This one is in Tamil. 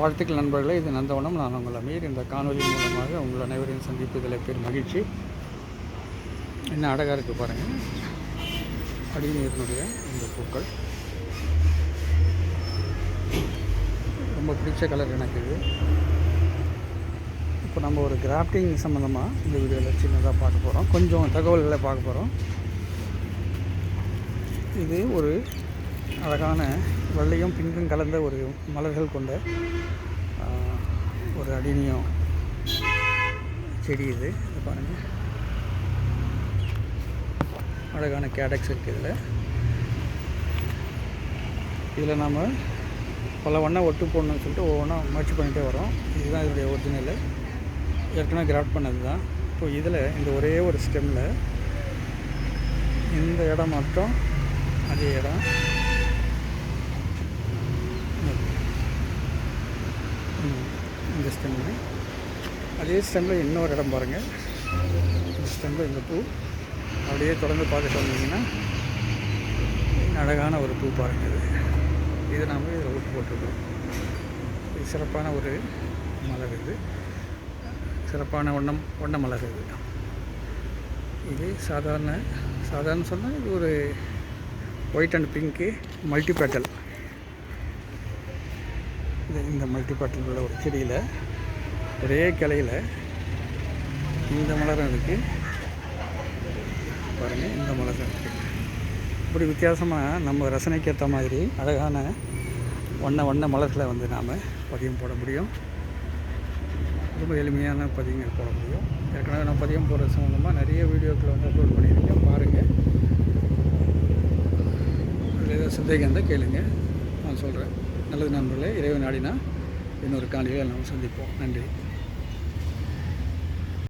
வாழ்த்துக்கள் நண்பர்களே இது நந்தவனம். நான் உங்கள் அமீர். இந்த காணொலி மூலமாக உங்கள் அனைவரையும் சந்திப்பதில் பேர் மகிழ்ச்சி. என்ன அழகாக இருக்குது பாருங்கள் அடிநீரினுடைய இந்த பூக்கள். ரொம்ப பிடிச்ச கலர் எனக்கு இது. இப்போ நம்ம ஒரு கிராஃப்டிங் சம்மந்தமாக இந்த வீடியோவில் சின்னதாக பார்க்க போகிறோம் கொஞ்சம் தகவல்களை பார்க்க போகிறோம் இது ஒரு அழகான வெள்ளையும் பிங்கும் கலந்த ஒரு மலர்கள் கொண்ட ஒரு அடினியம் செடி இது. இது பாருங்கள் அழகான கேடக்ஸ் இருக்குது இதில். இதில் நாம் பல வண்ணம் ஒட்டு போடணும்னு சொல்லிட்டு ஒவ்வொன்றா முயற்சி பண்ணிகிட்டே வரோம். இதுதான் இதனுடைய ஒரிஜினல் ஏற்கனவே கிராஃப்ட் பண்ணது தான் இப்போ இதில் இந்த ஒரே ஒரு ஸ்டெம்மில் இந்த இடம் மட்டும் அதே இடம். இந்த ஸ்டெம்மு அதே ஸ்டெம்மில் இன்னொரு இடம் பாருங்கள் இந்த ஸ்டெம்மில் இந்த பூ. அப்படியே தொடர்ந்து பார்த்துட்டு வந்தீங்கன்னா அழகான ஒரு பூ பாருங்கள் இது. இது நாம் இதில் உப்பு போட்டிருக்கோம். இது சிறப்பான ஒரு மலர் இது. சிறப்பான வண்ணம் வண்ண மலர் இது. இது சாதாரண சாதாரண சொன்னால் இது ஒரு white and pink multi petal இது இந்த மல்டிபாட்டில் உள்ள ஒரு செடியில் ஒரே கிளையில் இந்த மலரும் இருக்குது பாருங்கள் இந்த மலரும் இருக்குது இப்படி வித்தியாசமாக நம்ம ரசனைக்கு ஏற்ற மாதிரி அழகான வண்ண வண்ண மலர்களை வந்து நாம் பதியம் போட முடியும். ரொம்ப எளிமையான பதியங்கள் போட முடியும். ஏற்கனவே நான் பதியம் போடுறது சம்மந்தமாக நிறைய வீடியோக்களை வந்து அப்லோட் பண்ணியிருக்கேன். பாருங்கள் அதில் ஏதாவது சந்தேகம் இருந்தால் கேளுங்கள் நான் சொல்கிறேன் நல்லது நண்பர்களே இறைவன் நாடினா இன்னொரு காலையில் நாம் சந்திப்போம். நன்றி.